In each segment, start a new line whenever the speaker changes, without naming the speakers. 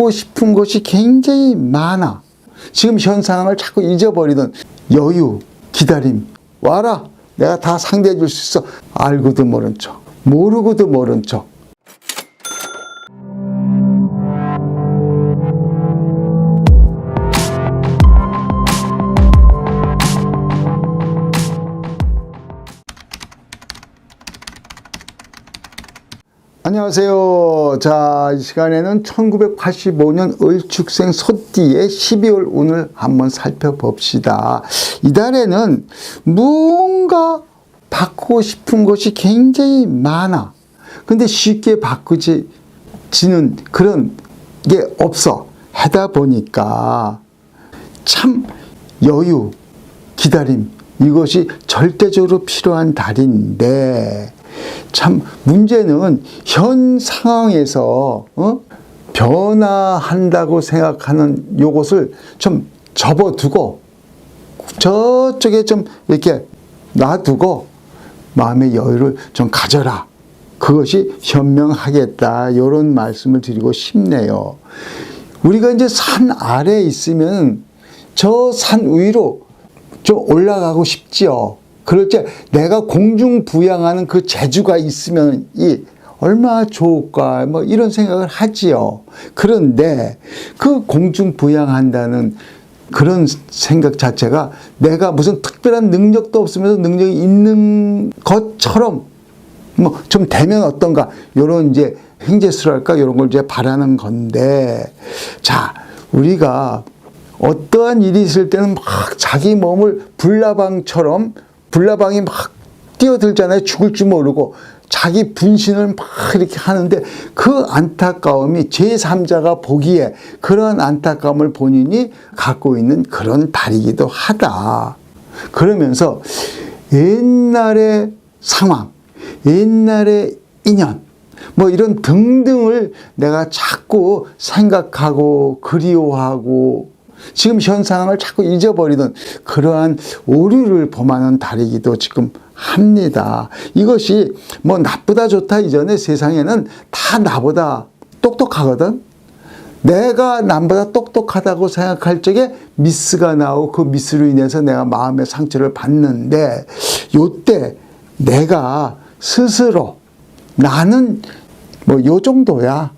받고 싶은 것이 굉장히 많아. 지금 현 상황을 자꾸 잊어버리던 여유, 기다림. 와라. 내가 다 상대해 줄 수 있어. 알고도 모른 척. 모르고도 모른 척. 안녕하세요. 자, 이 시간에는 1985년 을축생 소띠의 12월 운을 한번 살펴봅시다. 이달에는 뭔가 바꾸고 싶은 것이 굉장히 많아. 근데 쉽게 바꾸지, 지는 그런 게 없어. 하다 보니까 참 여유, 기다림, 이것이 절대적으로 필요한 달인데, 참 문제는 현 상황에서 어? 변화한다고 생각하는 요것을 좀 접어두고 저쪽에 좀 이렇게 놔두고 마음의 여유를 좀 가져라. 그것이 현명하겠다. 이런 말씀을 드리고 싶네요. 우리가 이제 산 아래에 있으면 저 산 위로 좀 올라가고 싶지요. 그럴 때 내가 공중 부양하는 그 재주가 있으면 이 얼마나 좋을까 뭐 이런 생각을 하지요. 그런데 그 공중 부양한다는 그런 생각 자체가 내가 무슨 특별한 능력도 없으면서 능력이 있는 것처럼 뭐 좀 되면 어떤가 요런 이제 행제수랄까 요런 걸 이제 바라는 건데 자 우리가 어떠한 일이 있을 때는 막 자기 몸을 불나방처럼 불나방이 막 뛰어들잖아요. 죽을 줄 모르고 자기 분신을 막 이렇게 하는데 그 안타까움이 제3자가 보기에 그런 안타까움을 본인이 갖고 있는 그런 달이기도 하다. 그러면서 옛날의 상황, 옛날의 인연, 뭐 이런 등등을 내가 자꾸 생각하고 그리워하고 지금 현 상황을 자꾸 잊어버리던 그러한 오류를 범하는 달이기도 지금 합니다. 이것이 뭐 나쁘다 좋다 이전에 세상에는 다 나보다 똑똑하거든. 내가 남보다 똑똑하다고 생각할 적에 미스가 나오고 그 미스로 인해서 내가 마음의 상처를 받는데 요때 내가 스스로 나는 뭐 요 정도야.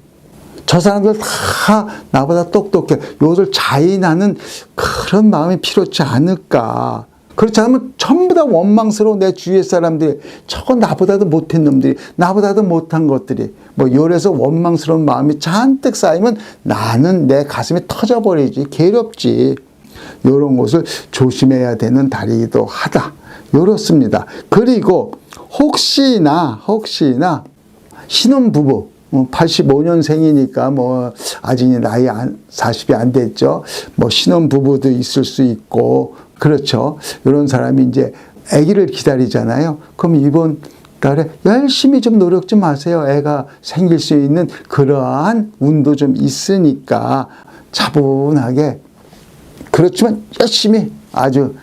저 사람들 다 나보다 똑똑해. 요들 자인하는 그런 마음이 필요치 않을까. 그렇지 않으면 전부 다 원망스러워 내 주위의 사람들이. 저거 나보다도 못한 놈들이 나보다도 못한 것들이. 뭐 요래서 원망스러운 마음이 잔뜩 쌓이면 나는 내 가슴이 터져버리지. 괴롭지. 요런 것을 조심해야 되는 달이기도 하다. 요렇습니다. 그리고 혹시나 혹시나 신혼부부 85년생이니까 뭐 아직 나이 안, 40이 안 됐죠. 뭐 신혼 부부도 있을 수 있고 그렇죠. 이런 사람이 이제 아기를 기다리잖아요. 그럼 이번 달에 열심히 좀 노력 좀 하세요. 애가 생길 수 있는 그러한 운도 좀 있으니까 차분하게 그렇지만 열심히 아주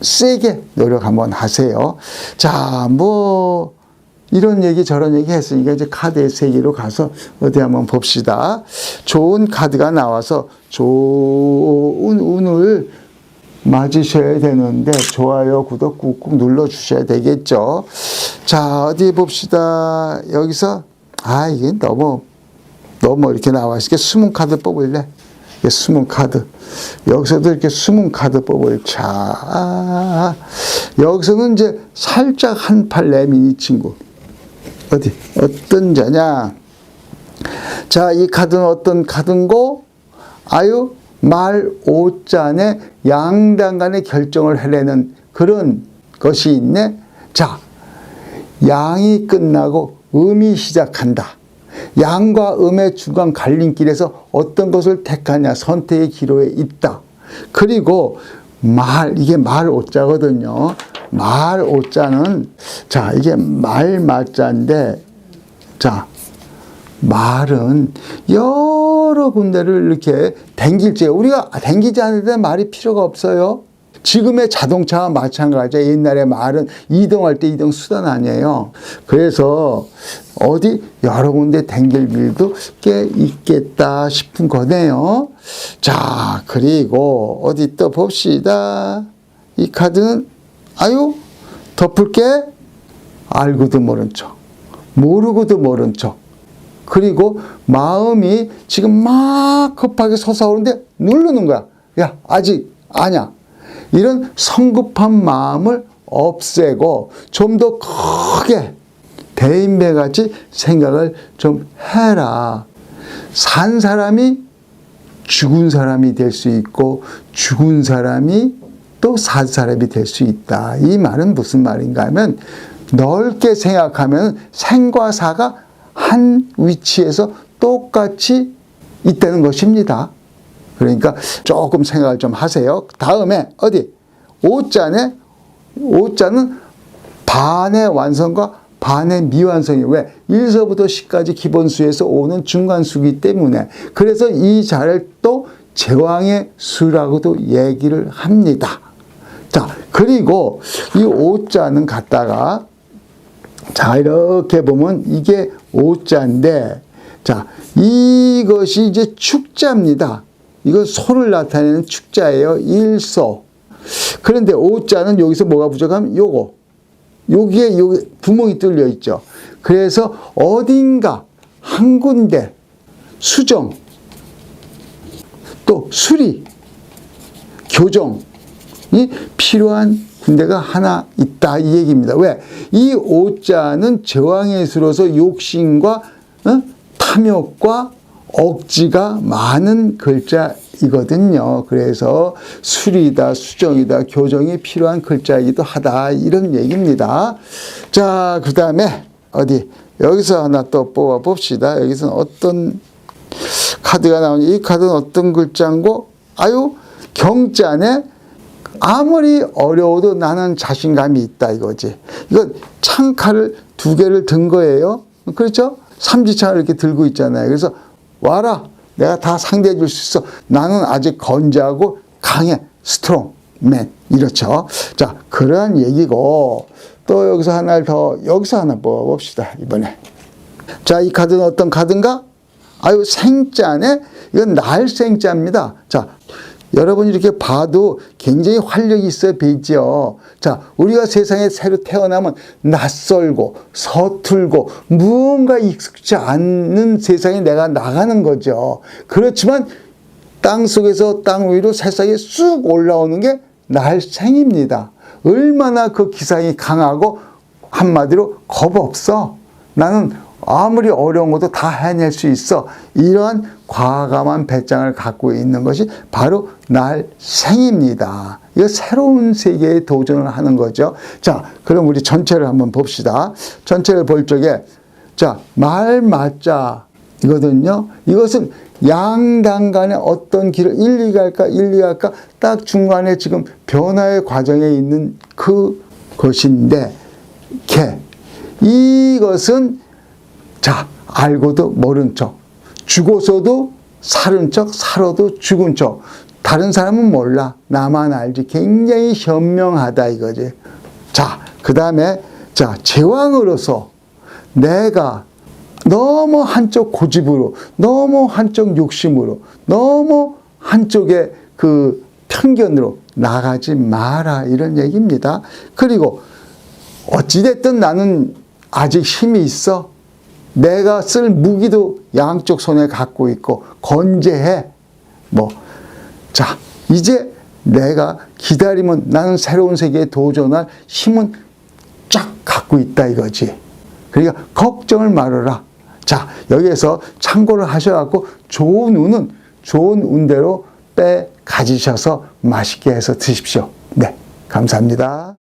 세게 노력 한번 하세요. 자, 뭐 이런 얘기 저런 얘기 했으니까 이제 카드의 세계로 가서 어디 한번 봅시다. 좋은 카드가 나와서 좋은 운을 맞으셔야 되는데 좋아요, 구독 꾹꾹 눌러 주셔야 되겠죠. 자, 어디 봅시다. 여기서 아, 이게 너무 너무 이렇게 나와 있으니까 숨은 카드 뽑을래? 이게 숨은 카드. 여기서도 이렇게 숨은 카드 뽑을 자. 여기서는 이제 살짝 한 팔 내민 이 친구. 어디 어떤 자냐? 자, 이 카드는 어떤 카드인고? 아유 말 오짠에 양당 간의 결정을 해내는 그런 것이 있네. 자, 양이 끝나고 음이 시작한다. 양과 음의 중간 갈림길에서 어떤 것을 택하냐 선택의 기로에 있다. 그리고 말 이게 말 오자거든요. 말 오자는 자 이게 말 말자인데 자 말은 여러 군데를 이렇게 댕길지 우리가 댕기지 때 말이 필요가 없어요. 지금의 자동차와 마찬가지야. 옛날에 말은 이동할 때 이동 수단 아니에요. 그래서 어디 여러 군데 댕길 일도 꽤 있겠다 싶은 거네요. 자, 그리고 어디 또 봅시다. 이 카드는 아유 덮을 게 알고도 모른 척, 모르고도 모른 척. 그리고 마음이 지금 막 급하게 솟아오르는데 누르는 거야. 야, 아직 아냐. 이런 성급한 마음을 없애고 좀 더 크게 대인배 같이 생각을 좀 해라. 산 사람이 죽은 사람이 될 수 있고 죽은 사람이 또산 사람이 될 수 있다. 이 말은 무슨 말인가 하면 넓게 생각하면 생과 사가 한 위치에서 똑같이 있다는 것입니다. 그러니까 조금 생각을 좀 하세요. 다음에 어디? 오자네? 오자는 반의 완성과 반의 미완성이 왜? 1서부터 10까지 기본수에서 오는 중간수기 때문에 그래서 이 자를 또 제왕의 수라고도 얘기를 합니다. 자, 그리고 이 오자는 갖다가 자, 이렇게 보면 이게 오자인데 자, 이것이 이제 축자입니다. 이건 소를 나타내는 축자예요. 일소. 그런데 오자는 여기서 뭐가 부족하면 요거. 여기에 여기 구멍이 뚫려 있죠. 그래서 어딘가 한 군데 수정 또 수리 교정이 필요한 군대가 하나 있다 이 얘기입니다. 왜? 이 오자는 저항의 수로서 욕심과 어? 탐욕과 억지가 많은 글자이거든요. 그래서 수리다, 수정이다, 교정이 필요한 글자이기도 하다. 이런 얘기입니다. 자, 그 다음에 어디? 여기서 하나 또 뽑아 봅시다. 여기서는 어떤 카드가 나오니? 이 카드는 어떤 글자인고? 아유, 경자네? 아무리 어려워도 나는 자신감이 있다 이거지. 이건 창칼을 두 개를 든 거예요. 그렇죠? 삼지창을 이렇게 들고 있잖아요. 그래서 와라. 내가 다 상대해 줄 수 있어. 나는 아직 건재하고 강해. 스트롱맨. 이렇죠. 자, 그러한 얘기고 또 여기서 하나를 더 여기서 하나 뽑아봅시다. 이번에. 자, 이 카드는 어떤 카드인가? 아유, 생자네? 이건 날생자입니다. 자, 여러분 이렇게 봐도 굉장히 활력이 있어 보이죠. 자, 우리가 세상에 새로 태어나면 낯설고 서툴고 무언가 익숙지 않는 세상에 내가 나가는 거죠. 그렇지만 땅 속에서 땅 위로 새싹이 쑥 올라오는 게 날생입니다. 얼마나 그 기상이 강하고 한마디로 겁 없어. 나는 아무리 어려운 것도 다 해낼 수 있어. 이러한 과감한 배짱을 갖고 있는 것이 바로 날생입니다. 이거 새로운 세계에 도전을 하는 거죠. 자, 그럼 우리 전체를 한번 봅시다. 전체를 볼 적에, 자, 말, 맞자. 이거든요. 이것은 양당 간에 어떤 길을 일리 갈까, 일리 갈까, 딱 중간에 지금 변화의 과정에 있는 그 것인데, 개. 이것은 자, 알고도 모른 척. 죽어서도 살은 척, 살아도 죽은 척. 다른 사람은 몰라. 나만 알지. 굉장히 현명하다 이거지. 자, 그 다음에, 자, 제왕으로서 내가 너무 한쪽 고집으로, 너무 한쪽 욕심으로, 너무 한쪽의 그 편견으로 나가지 마라. 이런 얘기입니다. 그리고 어찌됐든 나는 아직 힘이 있어. 내가 쓸 무기도 양쪽 손에 갖고 있고 건재해. 뭐, 자, 이제 내가 기다리면 나는 새로운 세계에 도전할 힘은 쫙 갖고 있다 이거지. 그러니까 걱정을 말아라. 자, 여기에서 참고를 하셔갖고 좋은 운은 좋은 운대로 빼 가지셔서 맛있게 해서 드십시오. 네, 감사합니다.